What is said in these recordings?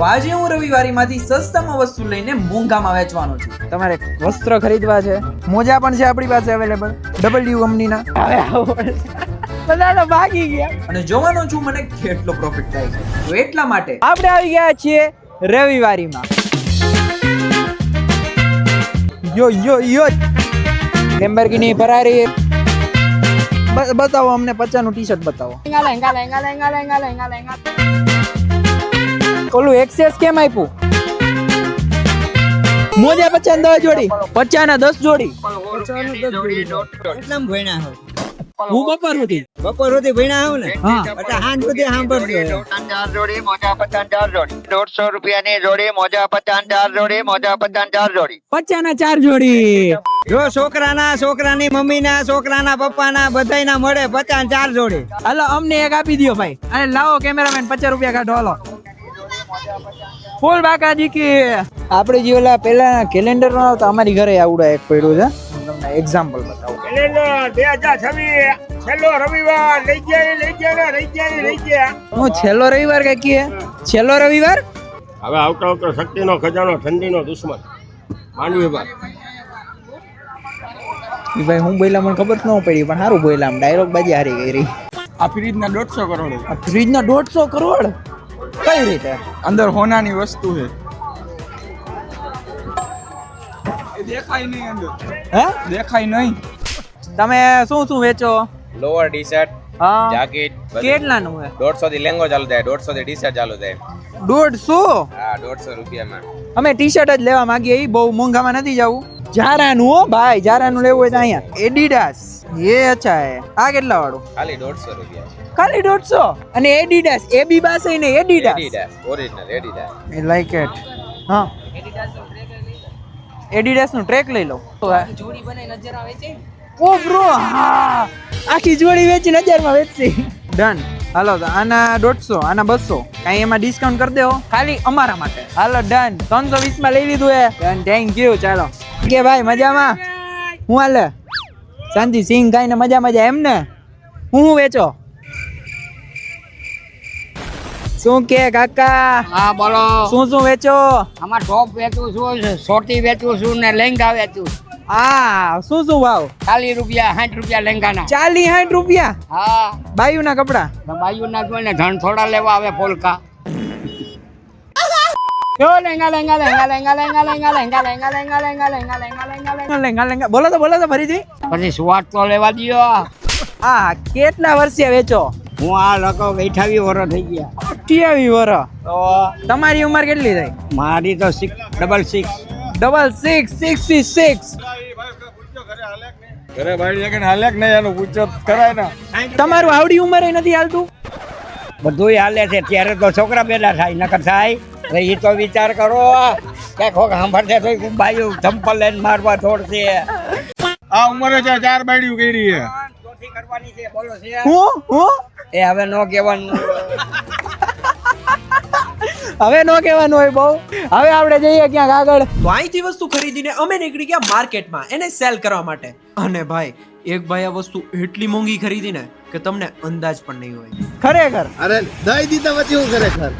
તો આજે હું રવિવારીમાંથી સસ્તામાં વસ્તુ લઈને મોંઘામાં વેચવાનો છું. તમારે વસ્ત્ર ખરીદવા છે? મોજા પણ છે આપણી પાસે અવેલેબલ ડબલ્યુ કંપનીના. હવે આવો. બધા તો ભાગી ગયા. અને જોવાનો છું મને કેટલો પ્રોફિટ થાય છે. તો એટલા માટે આપણે આવી ગયા છીએ રવિવારીમાં. યો યો યો. લેમ્બર્ગિની ફરારી બતાવો અમને પચાસનું ટી શર્ટ બતાવો ઓલું એક્સેસ કેમ આપ્યું? મોજા પચાસ દસ જોડી પચાસ ના દસ જોડી. ભણ્યા હો. હું બપોર સુધી? બપોર સુધી ભણ્યા આવું ને? હા. એટલે હાંજ સુધી સાંભળજો. ચાર જોડી મોજા પચાસ ચાર જોડી દોઢસો રૂપિયાની જોડી મોજા પચાસ ચાર જોડી મોજા પચાસ ચાર જોડી પચાસ ના ચાર જોડી. જો છોકરાના છોકરાની મમ્મીના છોકરાના પપ્પાના બધાયના મળે પચાસ ચાર જોડી. હાલો અમને એક આપી દો ભાઈ. અને લાવો કેમેરામેન પચાસ રૂપિયા કાઢો હાલો. ફૂલ બાકાજી કે. આપણે જે ઓલા પેલા કેલેન્ડર નો આવતા અમારી ઘરે આવડા એક પડ્યું છે. હું તમને એક્ઝામ્પલ બતાવું. બે હજાર છવ્વીસ છેલ્લો રવિવાર લઈ ગયા લઈ ગયા લઈ ગયા લઈ ગયા. હું છેલ્લો રવિવાર કઈ કીએ? છેલ્લો રવિવાર? હવે આવતો આવતો શક્તિનો ખજાનો ઠંડીનો દુશ્મન. માંડવી બાદ ભાઈ હું બોલ્યા મને ખબર ન પડી પણ સારું બોલ્યા આમ ડાયલોગ બાજી હારી ગઈ રહી. આ ફ્રીજના દોઢસો કરોડ આ ફ્રીજના દોઢસો કરોડ? કઈ રીતે? અંદર હોનાની વસ્તુ છે. દેખાય નહીં અંદર. હે? દેખાય નહીં. તમે શું શું વેચો? લોઅર ટી શર્ટ હા જાકેટ કેટલાનું છે? દોઢસો થી લેંગો ચાલુ થાય દોઢસો થી ટી શર્ટ ચાલુ થાય. દોઢસો? હા દોઢસો રૂપિયામાં. અમે ટી શર્ટ જ લેવા માંગીએ એ બહુ મોંઘામાં નથી જવું. જારાનું હો ભાઈ જારાનું લેવું હોય તો અહીંયા. એડિડાસ એ અચ્છા હે આ કેટલા વાળું? ખાલી દોઢસો રૂપિયા ખાલી દોઢસો? અને એડિડાસ એ બી બાસ ને Adidas Adidas original Adidas I like it હા. એડિડાસનું ટ્રેક લઈ લો. ઓ બ્રો હા. આખી જોડી વેચી હજારમાં વેચી. ડન હાલો તો આના દોઢસો આના બસો. કાંઈ એમાં ડિસ્કાઉન્ટ કરી દેવો. ખાલી અમારા માટે. હાલો ડન ત્રણસો વીસમાં લઈ લીધું એ. ડન થેન્ક યુ ચાલો. કે ભાઈ મજામાં? હું હાલે? શાંતિ સિંગ ખાઈને મજા મજા એમ ને? હું હું વેચો? શું કે કાકા? હા બોલો. શું શું વેચો? આમાં ટોપ વેચું છું સોટી વેચું છું ને લેંગા વેચું હા શું શું ભાવ ચાલીસ રૂપિયા સાઠ રૂપિયા લેંગાના. ચાલી સાઠ રૂપિયા? હા. બાયુ ના કપડા? બાયુ ના જોઈને ધન થોડા લેવા આવે પોલકા બોલો તો બોલો તો ફરીથી પછી સ્વાદ તો લેવા દ્યો આ કેટલા વર્ષે વેચો હું આ લોકો બેઠાવી વર્ષ થઈ ગયા અઠ્યાવી વર તો તમારી ઉંમર કેટલી થઈ મારી તો six double six double six six six ઘરે ભાઈ કે હાલે કે નહીં એનું પૂછો કરાય ને તમારું આવડી ઉંમર નથી હાલતું બધું હાલે છે ત્યારે તો છોકરા પેદા થાય નકર થાય હવે એ તો વિચાર કરો કે કોક સાંભળશે તો બાયું ચંપલ લઈને મારવા છોડશે આ ઉંમરે છે ચાર બાયડીઓ કરી છે. ચોથી કરવાની છે બોલો છે. હું? હું? એ હવે નો કહેવાનું. હવે નો કહેવાનું હોય બહુ. હવે આપણે જઈએ ક્યાંક આગળ. તો અહીંથી વસ્તુ ખરીદીને અમે નીકળી ગયા માર્કેટમાં એને સેલ કરવા માટે. અને ભાઈ એક ભાઈ આ વસ્તુ એટલી મોંઘી ખરીદીને કે તમને અંદાજ પણ નહીં હોય. ખરેખર? અરે દઈ દીધા પછી હું ખરેખર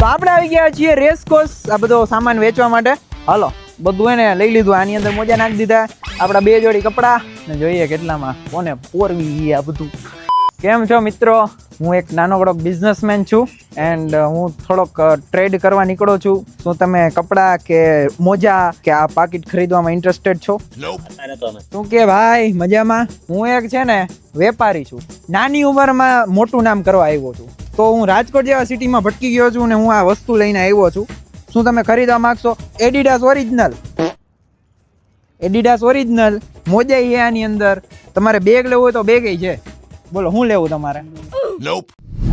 તો આપણે આવી ગયા છીએ રેસ કોર્સ આ બધો સામાન વેચવા માટે. હાલો બધું એને લઈ લીધું. આની અંદર મોજા નાખી દીધા. આપણા બે જોડી કપડા. ને જોઈએ કેટલામાં કોને પોરવી આ બધું. કેમ છો મિત્રો? હું એક નાનકડો બિઝનેસમેન છું એન્ડ હું થોડોક ટ્રેડ કરવા નીકળો છું. શું તમે કપડાં કે મોજા કે આ પાકીટ ખરીદવામાં ઇન્ટરેસ્ટેડ છો? શું કે ભાઈ? મજામાં? હું એક છે ને વેપારી છું. નાની ઉંમરમાં મોટું નામ કરવા આવ્યો છું. તો હું રાજકોટ જેવા સિટીમાં ભટકી ગયો છું ને હું આ વસ્તુ લઈને આવ્યો છું. શું તમે ખરીદવા માગશો? એડિડાસ ઓરિજિનલ એડિડાસ ઓરિજિનલ મોજા છે આની અંદર. તમારે બેગ લેવું હોય તો બેગ છે. બોલો શું લેવું તમારે?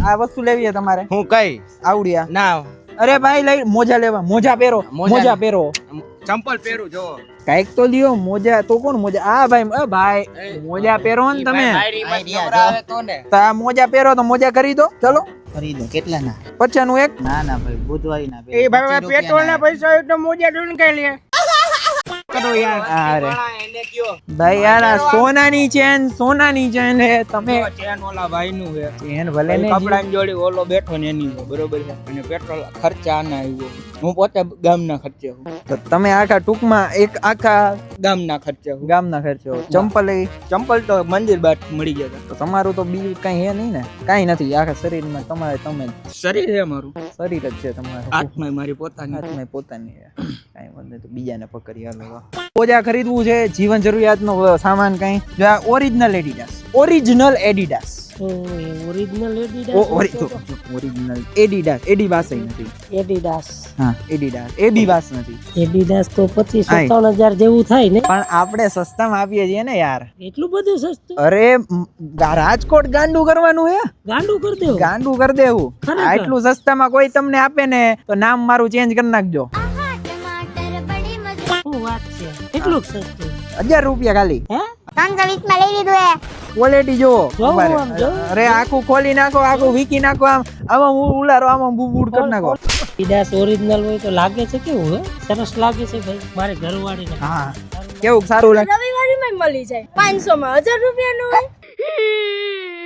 આ વસ્તુ લેવી છે તમારે? હું કઈ? આવડ્યા. ના. અરે ભાઈ લઈ મોજા લેવા મોજા પહેરો મોજા મોજા પહેરો. ચંપલ પહેરું જો કાઈક તો લ્યો મોજા તો કોણ મોજા? આ ભાઈ અ ભાઈ મોજા પહેરો ને તમે. તો આ મોજા પહેરો તો મોજા કરી દો. ચલો. ખરીદો કેટલા ના પચાસનું એક. ના ના ભાઈ બુધવારી ના એ ભાઈ પેટ્રોલ ના પૈસા હોય તો મોજા ઢૂંઢ કઈ લે. કરો યાર. અરે. ભાઈ યાર આ સોનાની ચેન સોનાની ચેન હે. તમે ચેન ઓલા ભાઈ નું હે? ચેન ભલે ને કપડા જોડી ઓલો બેઠો ને એની બરોબર છે? અને પેટ્રોલ ખર્ચા ના આવ્યો હું પોતે ગામના ખર્ચે હું તો તમે આખા ટૂંકમાં એક આખા ગામના ખર્ચે હું ગામના ખર્ચો ચંપલ એ ચંપલ તો મંદિર બાદ મળી ગયા તો તમારું તો બીજું કઈ હે નહીં ને? કઈ નથી. આખા શરીરમાં તમારે તમે શરીર છે મારું. શરીર જ છે તમારું. આત્મા મારી પોતાની. આત્મા પોતાની કઈ વાંધો તો બીજાને પકડી હાલો. મોજા ખરીદવું છે જીવન જરૂરિયાતનો સામાન કઈ. જો આ original Adidas original Adidas original original Adidas Adibas નથી. એડિડાસ હા એડિડાસ એબીબાસ નથી. એડિડાસ તો પચીસ આય. સત્તાવન હજાર જેવું થાય ને? પણ આપણે સસ્તામાં આપીએ છીએ ને યાર. એટલું બધું સસ્તું? અરે રાજકોટ ગાંડું કરવાનું હે. ગાંડું કરી દેવું? ગાંડું કરી દેવું? આટલું સસ્તામાં કોઈ તમને આપે ને તો નામ મારું ચેન્જ કરી નાખજો. શું વાત છે એટલું સસ્તું? હજાર રૂપિયા ખાલી. હે? ત્રણસો વીસમાં લઈ લીધું હે ક્વોલિટી જોવો જોવું ઊભા રહે. આમ, જોવું. અરે આખું ખોલી નાખો આખું વીકી નાખો આમ આમાં હું ઉલારો આમાં બુબુડ કરી નાખો. એડિડાસ ઓરિજિનલ હોય તો લાગે છે કેવું હે? સરસ લાગે છે ભાઈ મારે ઘરવાળીને. હા. કેવું સારું લાગે? મળી જાય. પાંચસો માં હજાર રૂપિયાનું હોય.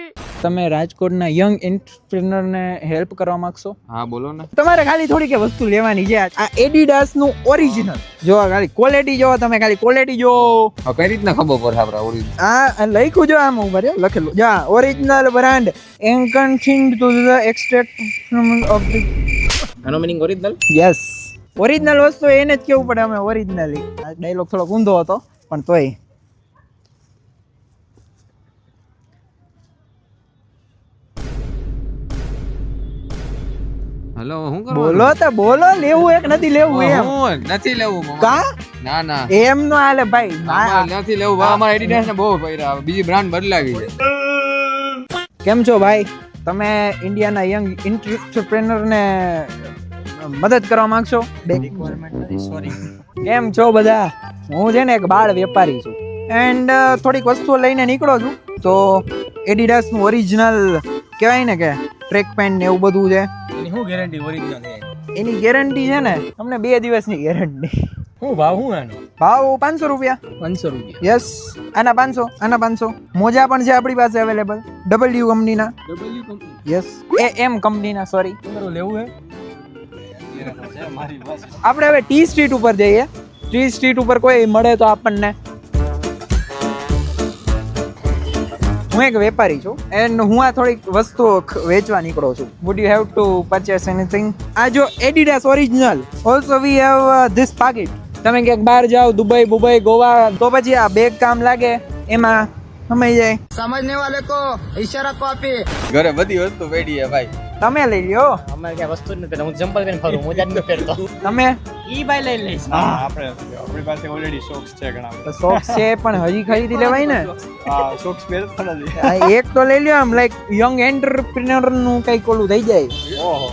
તમે રાજકોટના યંગ એન્ટરપ્રિનરને હેલ્પ કરવા માંગશો? હા બોલો ને. તમારે ખાલી થોડીક વસ્તુ લેવાની છે. આ એડિડાસનું ઓરિજિનલ જો ખાલી ક્વોલિટી જો તમે ખાલી ક્વોલિટી જો કઈ રીતના ખબર પડે આપડા ઓરિજિનલ આ લખ્યું જો આમ ઉપર લખેલું. જા original brand encompassing to the extract of the આનો મીનિંગ ઓરિજિનલ યસ ઓરિજિનલ વસ્તુ એને જ કેવું પડે? અમે ઓરિજિનલી આ ડાયલોગ થોડો ઊંધો હતો પણ તોય. હેલો હું બોલો તો બોલો લેવું એક નથી લેવું એમ. હું નથી લેવું કા? ના ના. એમ નો આલે ભાઈ નથી લેવું. ભાઈ અમારે એડિડાસ ને બહુ પૈરા બીજી બ્રાન્ડ બદલાવી છે. કેમ છો ભાઈ? તમે ઇન્ડિયાના યંગ એન્ટરપ્રેનર ને મદદ કરવા માંગશો? સોરી કેમ છો બધા? હું છે ને એક બાળ વેપારી છું. એન્ડ થોડીક વસ્તુઓ લઈને નીકળો છું. તો એડિડાસનું ઓરિજિનલ કહેવાય ને કે ટ્રેક પેન્ટ ને એવું બધું છે. ગેરંટી ઓરિજિનલ છે એની ગેરંટી છે ને તમને બે દિવસની ગેરંટી શું ભાવ શું આનો? ભાવ પાંચસો રૂપિયા. પાંચસો રૂપિયા. યસ આના પાંચસો આના પાંચસો. મોજા પણ છે આપણી પાસે અવેલેબલ ડબલ્યુ કંપનીના W company yes A M કંપનીના સોરી તમારું લેવું છે આપણે હવે ટી સ્ટ્રીટ ઉપર જઈએ. ટી સ્ટ્રીટ ઉપર કોઈ મળે તો આપણને હું એક વેપારી છું એન્ડ હું આ થોડીક વસ્તુઓ વેચવા નીકળો છું. Would you have to purchase anything આ જો Adidas original also we have this પાકીટ તમે ક્યાંક બહાર જાઓ દુબઈ બુબઈ ગોવા તો પછી આ બેગ કામ લાગે એમાં સમય જાય. સમજને વાલે કો ઈશારા કો આપી. ઘરે બધી વસ્તુ પડી છે ભાઈ. તમે લઈ લ્યો. અમારે ક્યાં વસ્તુ જ નથી હું જમ્પલ પહેરીને ફરું મોજા જ નથી પહેરતો. તમે? ઈ ભાઈ લઈ લઈશ. આપણે આપણી પાસે ઓલરેડી સોક્સ છે ઘણા બધા. શોખ છે પણ હજી ખરીદી લેવાય ને? હા સોક્સ પહેરતો નથી. એક તો લઈ લ્યો આમ લાઈક યંગ એન્ટરપ્રિનરનું કંઈક ઓલું થઈ જાય. ઓહો.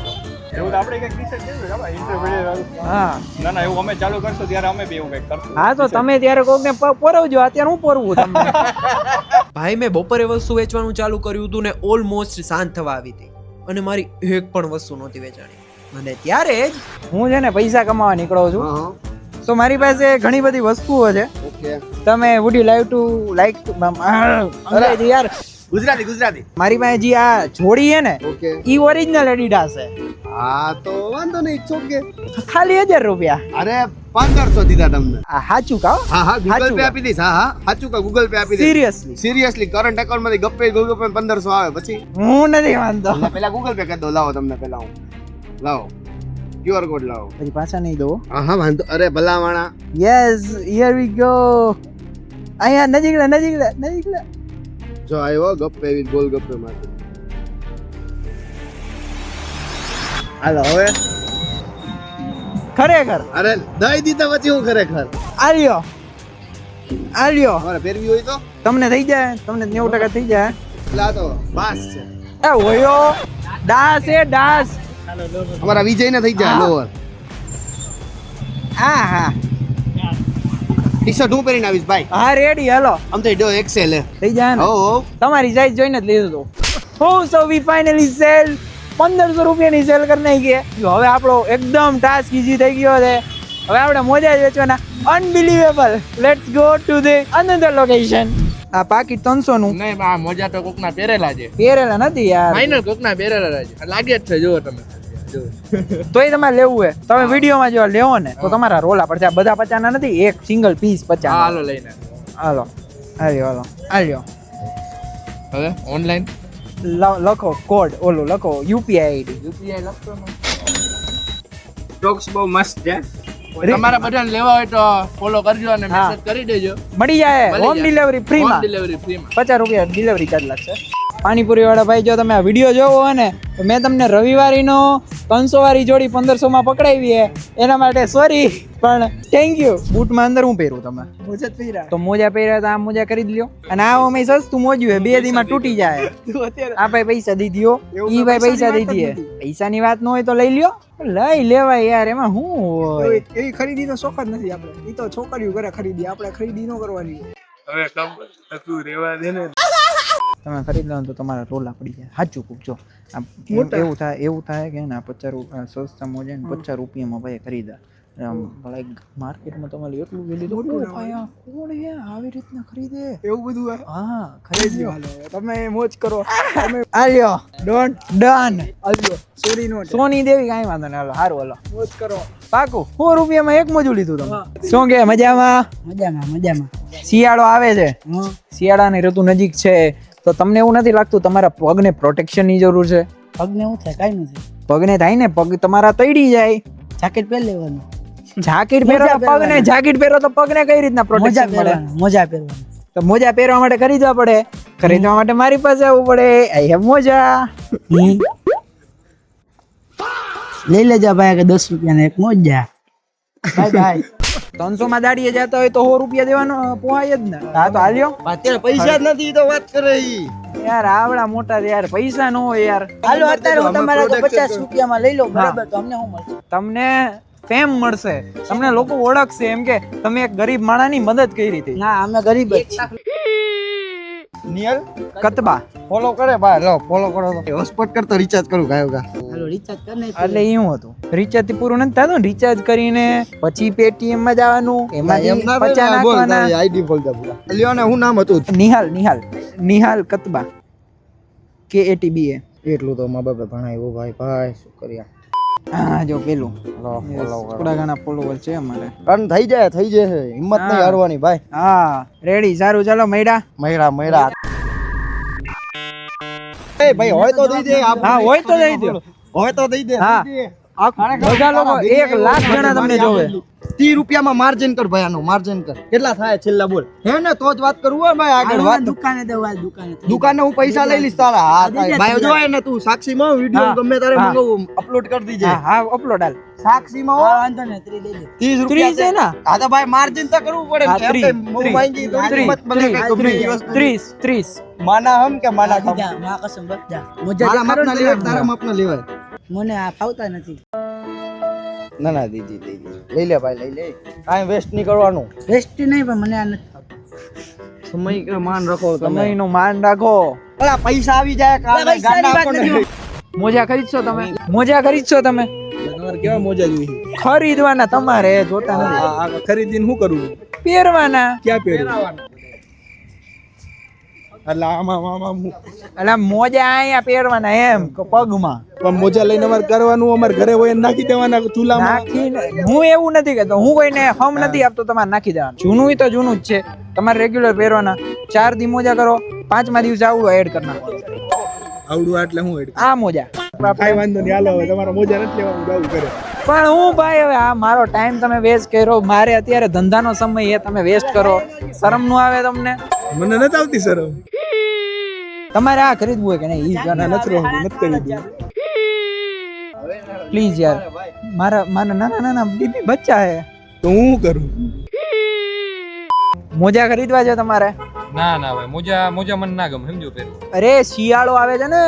એવું આપણે કંઈક રિસર્ચ કર્યું હા. ના ના એવું અમે ચાલુ કરશું ત્યારે અમે બી એવું કંઈક કરશું. હા તો તમે ત્યારે કોકને પોરવજો અત્યારે હું પરવું તમને? ભાઈ મેં બપોરે વસ્તુ વેચવાનું ચાલુ કર્યું હતું ને ઓલમોસ્ટ શાંત થવા આવી હતી. અને મારી એક પણ વસ્તુ નહોતી વેચાણી. અને ત્યારે જ હું છે ને પૈસા કમાવા નીકળો છું. તો મારી પાસે ઘણી બધી વસ્તુઓ છે. તમે would you live to like યાર ગુજરાતી ગુજરાતી. મારી પાસે જે આ જોડી છે ને એ ઈ ઓરિજિનલ એડિડાસ છે. હા તો વાંધો નહીં ઇટ્સ ઓકે ખાલી હજાર રૂપિયા. અરે પંદરસો દીધા તમને. આ સાચું કહો? હા હા ગૂગલ પે આપી દઈશ. હા હા સાચું કા ગૂગલ પે આપી દઈશ. સિરિયસલી સિરિયસલી કરંટ એકાઉન્ટમાંથી ગપ્પે ગૂગલ પે પંદરસો આવે પછી? હું નથી વાંધો. પેલા ગૂગલ પે કરી દો લાવો તમને પેલા હું. લાવો. ક્યુઆર કોડ લાવો. પછી પાછા નહીં દો હા હા વાંધો. અરે ભલાવાણા. યસ હિયર વી ગો અહીંયા નજીક નજીક નજીક જો આવ્યો ગપ્પે એવી ગોલ ગપ્પે માટે હાલો હવે? ખરેખર? અરે દઈ દીધા પછી હું ખરેખર? આલ્યો. આલ્યો. અમારે ફેરવી હોય તો? તમને થઈ જાય તમને નેવું ટકા થઈ જાય. લા તો બાસ છે. એ હોયો દાસ એ દાસ. અમારા વિજય ને થઈ જાય લોવર હા હા. ટી શર્ટ હું પહેરીને આવીશ ભાઈ. હા રેડી હાલો. આમ તો ડો એક્સેલ થઈ જાય ને? હો હો. તમારી સાઈઝ જોઈને જ લીધું હતું હું સો વી ફાઇનલી સેલ પંદરસો રૂપિયાની સેલ કરી નાખી જો હવે આપણો એકદમ ટાસ્ક ઈઝી થઈ ગયો છે. હવે આપણે મોજા જ વેચવાના. Unbelievable let's go to the another location આ પાકીટ ત્રણસો નું નહીં આ મોજા તો કોકના પહેરેલા છે. પહેરેલા નથી યાર. ફાઇનલ કોકના પહેરેલા છે. લાગે જ છે જુઓ તમે. તોય તમારે લેવું હોય. તમે વિડીયોમાં જો લેવો ને તો તમારા રોલા પડશે બધા પચાના નથી એક સિંગલ પીસ હા પચાસ હાલો લઈને. હાલો. હાલ્યો હાલો. હાલ્યો. હવે ઓનલાઈન લખો કોડ ઓલું લખો યુપીઆઈ આઈડી યુપીઆઈ લખો ને. ટોક્સ બહુ મસ્ત છે. તમારા બધાને લેવા હોય તો ફોલો કરજો અને મેસેજ કરી દેજો. મળી જાય. હોમ. ડિલિવરી ફ્રી માં. ડિલિવરી ફ્રીમાં પચાસ રૂપિયા ડિલિવરી ચાર્જ લાગશે. પાણીપુરી વાળા ભાઈ જો તમે આ વીડિયો જોવો હોય ને તો મેં તમને રવિવારીનો ત્રણસો વાળી જોડી પંદરસો માં પકડાવી હે એના માટે સોરી પણ થેન્ક યુ બૂટમાં અંદર હું પહેરું તમે? મોજા પહેર્યા તો મોજા પહેર્યા તો આ મોજા કરી લ્યો. અને આ અમે સસ્તું મોજ્યું હે બે દીમાં તૂટી જાય. આ ભાઈ પૈસા દી દ્યો ઈ ભાઈ પૈસા દી દીએ પૈસાની વાત ન હોય તો લઈ લ્યો. લઈ લેવાય યાર એમાં શું હોય? એવી- એવી ખરીદી તો શોખ જ નથી આપણે. એ તો છોકરીઓ કરે ખરીદી આપણે ખરીદી ન કરવાની. હવે કમ તું રેવા દે ને. તમે ખરીદ લો તો તમારા રોલા પડી જાય. સાચું પૂછજો જો. એવું થાય એવું થાય કે ના પચાસ રૂપિયા સસ્તા મોજે ને પચાસ રૂપિયામાં ભાઈ ખરીદા. લાઈક માર્કેટમાં તમારે એટલું વેલી તો મોટું ઓ ભાઈ આ? કોણ હે? આવી રીતના ખરીદે? એવું બધું હા ખરીદ્યો તમે મોજ કરો. તમે આલ્યો ડન ડન. આલ્યો. સોરી નો સોની દેવી કાંઈ વાંધો નહીં. હાલો સારું હાલો. મોજ કરો. પાકું સો રૂપિયામાં એક મોજું લીધું તમે શું કે મજામાં? મજામાં મજામાં. શિયાળો આવે છે. શિયાળાની ઋતુ નજીક છે. તો તમને એવું નથી લાગતું તમારા પગને પ્રોટેક્શનની જરૂર છે? પગને શું થાય કાંઈ નથી. પગને થાય ને પગ તમારા તૈડી જાય. જાકેટ પહેરી લેવાનું. જાકેટ પહેરો પગને જાકેટ પહેરો તો પગને કઈ રીતના પ્રોટેક્શન મળે? મોજા પહેરવાનું. તો મોજા પહેરવા માટે ખરીદવા પડે. ખરીદવા માટે મારી પાસે આવવું પડે. આઈ હેવ મોજા. લઈ લેજા ભાઈ કે દસ રૂપિયાને એક મોજા. Bye bye. ત્રણસો માં દાડીએ જતા હોય તો સો રૂપિયા દેવાનો પોહાય જ ને. હા તો હાલ્યો? અત્યારે પૈસા જ નથી તો વાત કરે યાર આવડા મોટા યાર પૈસા ન હોય યાર. હાલો અત્યારે હું તમારા તો પચાસ રૂપિયામાં લઈ લો બરાબર? તો અમને શું મળશે? તમને ફેમ મળશે. તમને લોકો ઓળખશે એમ કે તમે એક ગરીબ માણાની મદદ કરી હતી. ના અમે ગરીબ જ છીએ. નિયલ? કતબા. ફોલો કરે ભાઈ લો ફોલો કરો તો. હોસ્પોટ કરતો રિચાર્જ કરું ગાયો ગા. હાલો રિચાર્જ કરી. એટલે એવું હતું. રિચાર્જથી પૂરું નથી થતું રિચાર્જ કરીને પછી પેટીએમમાં જવાનું એમાંથી પચા નાખવાના. આઈડી બોલ દે પૂરા. લ્યો ને હું નામ હતું? નિહાલ નિહાલ નિહાલ કતબા. કે એટીબી એ એટલું તો મા બાપે ભણાવ્યું ભાઈ ભાઈ શું કર્યા હા જો પેલું. થોડા ઘણા ફોલોવર છે અમારે. કન થઈ જાય થઈ જશે હિંમત નહીં હારવાની ભાઈ. હા રેડી સારું ચાલો મૈડા મૈડા મૈડા એ ભાઈ હોય તો દઈ દે હા હોય તો દઈ દે હોય તો દઈ દે હા. બધા લોકો એક લાખ જણા તમને જોવે. ત્રીસ રૂપિયામાં માર્જિન કર ભાઈ માર્જિન કર. કેટલા થાય છેલ્લા બોલ? હે ને તો જ વાત કરું હોય ભાઈ આગળ વાત. દુકાને દેવા દુકાને દુકાને હું પૈસા લઈ લઈશ તારા. હા ભાઈ. જોય ને તું સાક્ષીમાં વીડિયો. ગમે તારે મંગાવું અપલોડ કરી દીજે. હા અપલોડ હાલ. સાક્ષીમાં વાંધો ને ત્રી દઈ દે. ત્રીસ ત્રીસ રૂપિયા છે ને? હા તો ભાઈ માર્જિન તો કરવું પડે. થોડી કિંમત બને કે ગમે એવી વસ્તુ. ત્રીસ ત્રીસ. માના હમ કે માના દીધા માં કસમ બધા. મોજા મારા માપના લેવાય. તારા માપના લેવાય. મને આ ફાવતા નથી. ના ના દીદી દીદી લઈ લે ભાઈ લઈ લે. કાંઈ વેસ્ટ નહીં કરવાનું. વેસ્ટ નહીં પણ મને આ નથી સમય કે માન રાખો તમે. સમયનું માન રાખો. અલા પૈસા આવી જાય કાલે ગાંડા વાત આપણને. નથી. મોજા ખરીદશો તમે. મોજા ખરીદશો તમે. તમારે કેવા મોજા જોઈએ ખરીદવાના તમારે જોતા નથી. ખરીદીને શું કરવું પહેરવાના. ક્યાં પહેરવું એટલે આમાં આમાં એટલે મોજા અહીંયા પહેરવાના એમ પગમાં. પણ મોજા લઈને અમારે કરવાનું અમારે ઘરે હોય નાખી દેવાના ચૂલામાં? નાખીને હું એવું નથી કહેતો હું કોઈને હમ નથી આપતો તમારે નાખી દેવાનું. જૂનું તો જૂનું જ છે. તમારે રેગ્યુલર પહેરવાના. ચાર દી મોજા કરો પાંચમા દિવસે આવડું એડ કરના આવડું એટલે હું એડ આ મોજા. કાંઈ વાંધો નહીં હાલો હવે તમારા મોજા નથી લેવા હું જાઉં કરે પણ હું ભાઈ હવે આ મારો ટાઈમ તમે વેસ્ટ કર્યો. મારે અત્યારે ધંધાનો સમય એ તમે વેસ્ટ કરો. શરમનું આવે તમને? મને નથી આવતી સર તમારે આ ખરીદવું હોય કે નહીં? ઈ ના નથી રહું નથી કરી દઉં પ્લીઝ યાર મારા મારા નાના નાના બીબી બચ્ચા હે. તો હું કરું? મોજા ખરીદવા છે તમારે. ના ના ભાઈ મોજા મોજા મને ના ગમે સમજો પેલું. અરે શિયાળો આવે છે ને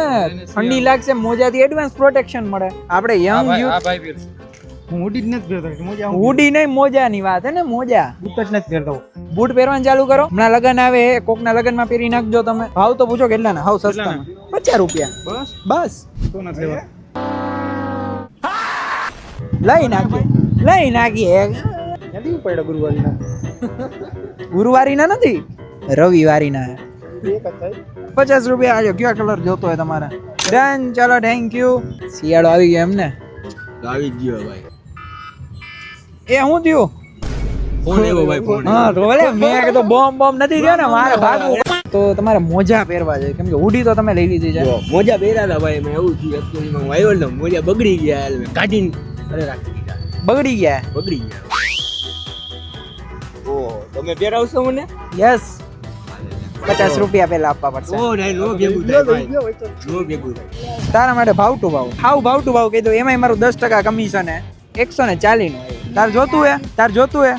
ઠંડી લાગશે મોજા થી એડવાન્સ પ્રોટેક્શન મળે. આપણે યંગ યુથ ભાઈ પહેરશે હું ઉડી જ નથી પહેરતો મોજા હું ઉડી નહીં મોજાની વાત હે ને મોજા. બૂટ જ નથી પહેરતો બૂટ પહેરવાનું ચાલુ કરો. હમણાં લગન આવે કોકના લગનમાં પહેરી નાખજો તમે. ભાવ તો પૂછો કેટલા ના હાવ સસ્તામાં. પચાસ રૂપિયા. બસ? બસ. લઈ નાખજો લઈ નાખીએ. પડ્યો ગુરુવારીના? ગુરુવારીના નથી રવિવારીના. પચાસ રૂપિયા આજો કયો કલર જોતો હોય તમારે? ડન. ચાલો થેન્ક યુ શિયાળો આવી ગયો એમને. આવી ગયો ભાઈ એ હું થયું? ફોન એવો ભાઈ ફોન હા તો ભલે મેં કીધું બોમ્બ બોમ્બ નથી થયો ને મારે ભાગવું. તો તમારે મોજા પહેરવા છે કેમ કે હુડી તો તમે લઈ લીધી છે. મોજા પહેર્યા હતા ભાઈ મેં એવું થયું એકચ્યુઅલી હું આવ્યો ને મોજા બગડી ગયા એટલે મેં કાઢીને અરે રાખી દીધા. બગડી ગયા. બગડી ગયા. ઓ તમે પહેરાવશો મને? યસ પચાસ રૂપિયા પેલા આપવા પડશે. ઓ નહીં નો ભેગું થાય ભાઈ. નો ભેગું થાય. તારા માટે ભાવ ટુ ભાવ. હાવ ભાવ ટુ ભાવ કીધું. એમાંય મારું દસ ટકા કમિશન હે એકસો ને ચાલીસનું તાર જોતું હે? તાર જોતું હે?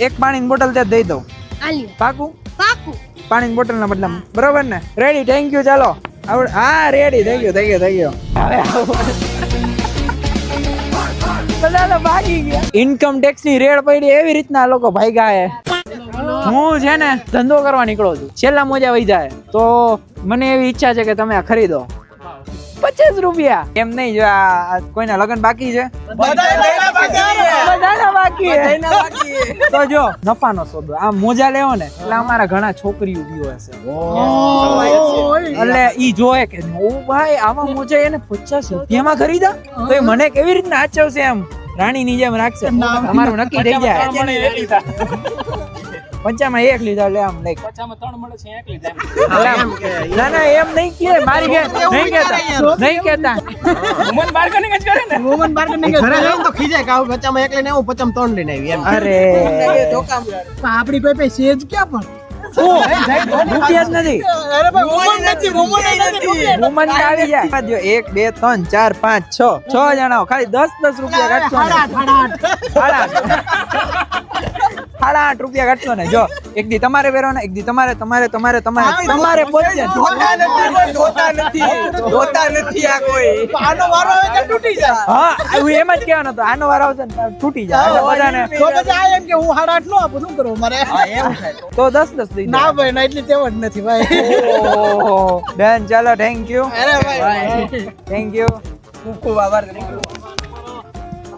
એક પાણીની બોટલ ત્યાં દઈ દઉં. આલ્યું. પાકું? પાકું. પાણીની બોટલ ના બદલામાં. બરોબર ને? રેડી થેન્ક યુ ચાલો. આવડ હા રેડી થઈ ગયું થઈ ગયું થઈ ગયું હવે ભાગી ગયા. ઇન્કમ ટેક્સની રેડ પડી એવી રીતના લોકો ભાગ્યા હે. હું છે ને ધંધો કરવા નીકળો છું. છેલ્લા મોજા વહી જાય તો મને એવી ઈચ્છા છે કે તમે આ ખરીદો. પચાસ રૂપિયા. એમ નહીં જો આ કોઈના લગ્ન બાકી છે? બધાના બાકી તો જો નફાનો સોદો. આ મોજા લેવો ને એટલે અમારા ઘણા છોકરીઓ બીઓ હશે. એટલે ઈ જોયે કે ઓ ભાઈ આમાં મોજા એને પચાસ રૂપિયામાં ખરીદા? તો એ મને કેવી રીતના આચવશે એમ? રાણીની જેમ રાખશે. અમારું નક્કી થઈ જાય. પંચામાં એક લીધા એટલે આમ like. એટલે એક ના ના એમ નહીં કે મારી કે નહીં કેતા નહીં કેતા. ઘરે જઈને તો ખીજાય કે આવું પચામાં એક લઈને આવું પચામ ત્રણ લઈને આવી એમ. અરે. આપડી કોઈ પે સેજ ક્યાં પણ? નથી. વુમન નથી વુમન નથી આવી જાય. એક બે ત્રણ ચાર પાંચ છ છ જણા ખાલી દસ દસ રૂપિયા કાઢશો ને. સાડા આઠ રૂપિયા કાઢશો ને? જો એક દી તમારે વેરો ને એક દી તમારે તમારે તમારે તમારે. તમારે પોતે જોતા નથી જોતા નથી. આ કોઈ. આનો વારો આવે તો તૂટી જાય. હા હું એમ જ કહેવાનો હતો આનો વારો આવશે ને તૂટી જાય. બધાને તો પછી આ એમ કે હું સાડા આઠ નો આપું શું કરું મારે? તો. દસ દસ દઈ ના ભાઈ ના એટલી તેવ જ નથી ભાઈ. ઓહો ડન ચાલો થેન્ક યુ અરે ભાઈ થેન્ક યુ ખૂબ ખૂબ આભાર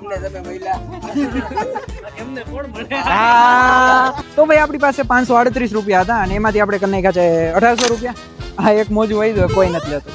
અમને તમે મહિલા. હા તો ભાઈ આપણી પાસે પાંચસો અડત્રીસ રૂપિયા હતા અને એમાંથી આપણે કરી નાખ્યા છે અઢારસો રૂપિયા. હા એક મોજું હોય દો કોઈ નથી લેતું.